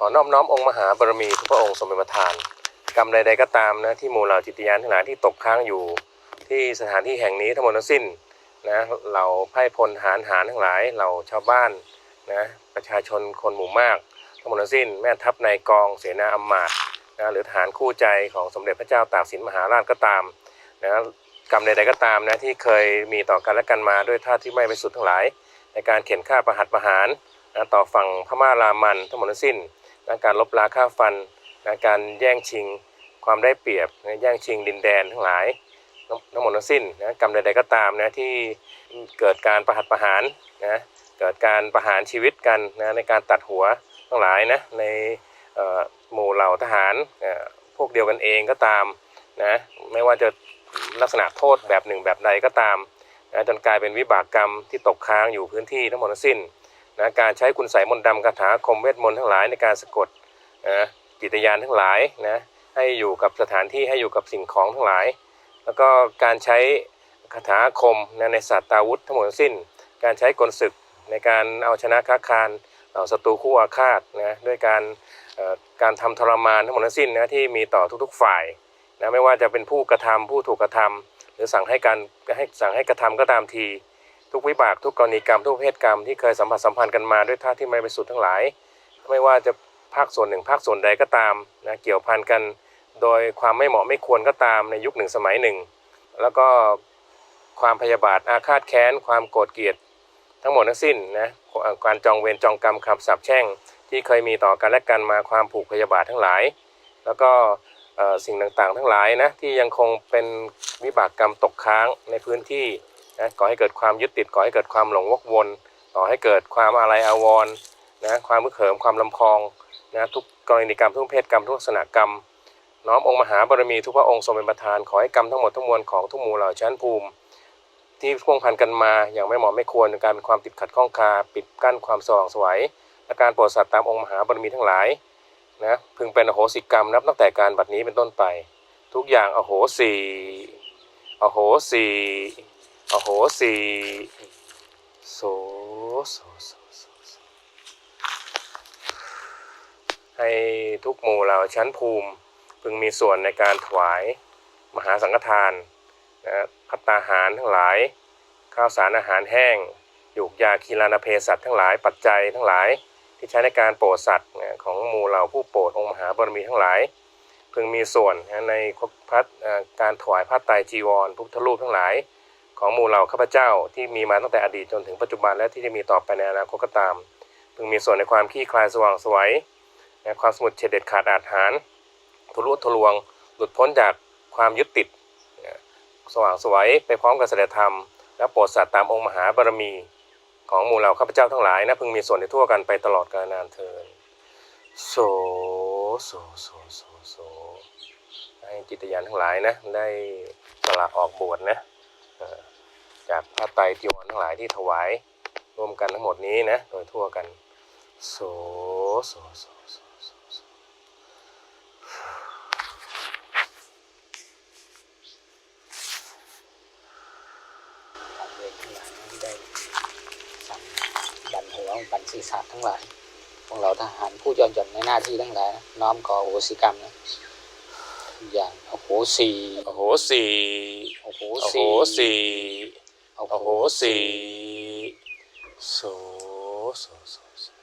ขอนอบน้อมองค์มหาบารมีทุกพระองค์ทรงเป็นประธาน กรรมใด ๆก็ตามนะที่หมู่เหล่าจิตยานทั้งหลายที่ตกค้างอยู่ ที่สถานที่แห่งนี้ทั้งหมดทั้งสิ้นนะเราไพ่พลหารหารทั้งหลายเราชาวบ้านนะประชาชนคนหมู่มาก ทั้งหมดทั้งสิ้น แม่ทัพนายกองเสนาอำมาตย์นะหรือทหารคู่ใจของสมเด็จพระเจ้าตากสินมหาราชก็ตามนะกรรมใดๆก็ตามนะที่เคยมีต่อกันและกันมาด้วยท่าที่ไม่ไปสุดทั้งหลาย ในการเข็นฆ่าประหัตประหารนะต่อฝั่งพม่ารามันทั้งหมดทั้งสิ้น นะการลบล้างฆ่าฟันนะการแย่งชิงความได้เปรียบนะแย่งชิงดินแดนทั้งหลายทั้งหมดทั้งสิ้นนะกรรมใดๆก็ตามนะที่เกิดการประหัตประหารนะเกิดการประหารชีวิตกันนะในการตัดหัวทั้งหลายนะในหมู่เหล่าทหารพวกเดียวกันเองก็ตามนะไม่ว่าจะลักษณะโทษแบบหนึ่งแบบใดก็ตามนะจนกลายเป็นวิบากกรรมที่ตกค้างอยู่พื้นที่ทั้งหมดทั้งสิ้น นะการใช้คุณไสยมนต์ดำคาถาคมเวทมนต์ทั้งหลายในการสะกดนะจิตญาณทั้งหลายนะให้อยู่กับสถานที่ให้อยู่กับสิ่งของทั้งหลาย แล้วก็การใช้คาถาคมนะในศาสตราวุธทั้งหมดทั้งสิ้น การใช้กลศึกในการเอาชนะค้าคารเอาศัตรูคู่อาฆาตนะด้วยการการทำทรมานทั้งหมดทั้งสิ้นนะที่มีต่อทุกๆฝ่ายนะไม่ว่าจะเป็นผู้กระทำผู้ถูกกระทำหรือสั่งให้การให้สั่งให้กระทำก็ตามที ทุกวิบากทุกกรณีกรรมทุกเพศกรรมที่เคยสัมผัสสัมพันธ์กันมาด้วยท่าที่ไม่ไปสุดทั้งหลาย ไม่ว่าจะภาคส่วนหนึ่งภาคส่วนใดก็ตามนะเกี่ยวพันกันโดยความไม่เหมาะไม่ควรก็ตามในยุคหนึ่งสมัยหนึ่ง แล้วก็ความพยาบาทอาฆาตแค้น ความโกรธเกลียด ทั้งหมดทั้งสิ้นนะการจองเวรจองกรรมคำสาปแช่ง ที่เคยมีต่อกันและกันมาความผูกพยาบาททั้งหลาย แล้วก็เอ่อสิ่งต่างๆ ทั้งหลายนะที่ยังคงเป็นวิบากกรรมตกค้างในพื้นที่ นะก่อให้เกิดความยึดติดก่อให้เกิดความหลงวกวนก่อให้เกิดความอะไรอาวรณ์นะความมึกเขิมความลำพองนะทุกกรณีกรรมทุกเพศกรรมทุกลักษณะกรรม น้อมองค์มหาบารมีทุกพระองค์ทรงเป็นประธานขอให้กรรมทั้งหมดทั้งมวลของทุกหมู่เหล่าชั้นภูมิ ที่พ่วงพันกันมาอย่างไม่เหมาะไม่ควรในการเป็นความติดขัดข้องคาปิดกั้นความสว่างสวยและการโปรดสัตว์ตามองค์มหาบารมีทั้งหลายนะพึงเป็นอโหสิกรรมนับตั้งแต่การบัดนี้เป็นต้นไป ทุกอย่างอโหสีอโหสี โอโหสีโสโสโสโสโสให้ทุกหมู่เหล่าชั้นภูมิ พึงมีส่วนในการถวายมหาสังฆทานนะพัตตาหารทั้งหลาย ข้าวสารอาหารแห้งหยูกยาคีลานาเพสัตทั้งหลายปัจจัยทั้งหลายที่ใช้ในการโปรดสัตว์ของหมู่เหล่าผู้โปรดองค์มหาบารมีทั้งหลาย พึงมีส่วนในพัดการถวายผ้าไตรจีวรพุทธรูปทั้งหลาย ของหมู่เหล่าข้าพเจ้าที่มีมาตั้งแต่อดีตจนถึงปัจจุบันและที่จะมีต่อไปในอนาคตก็ตามพึงมีส่วนในความคลี่คลายสว่างสวยนความสมุดเฉดเด็ดขาดอาจหารทะลุทะลวง หลุดพ้นจากความยึดติด สว่างสวยไปพร้อมกับเสด็จธรรม และโปรดสัตว์ตามองค์มหาบารมี ของหมู่เหล่าข้าพเจ้าทั้งหลายนะพึงมีส่วนในทั่วกันไปตลอดกาลนานเทินโสโสโสโสโสให้จิตยานทั้งหลายนะได้สละออกบวชนะ จากพระไตรจีวรทั้งหลายที่ถวายร่วมกันทั้งหมดนี้นะโดยทั่วกันโสโสโสโสโสโสทางเวรทั้งหลายที่ได้สั่บันหัวบันศีรษะทั้งหลายพวกเราทหารผู้ยอนหย่อนในหน้าที่ทั้งหลายน้อมขอโหสิกรรมนะอย่างโอ้โหสีโอ้โหสีโอ้โหโอ้โหสีสี โอ้โหโหสีโสโสโสโส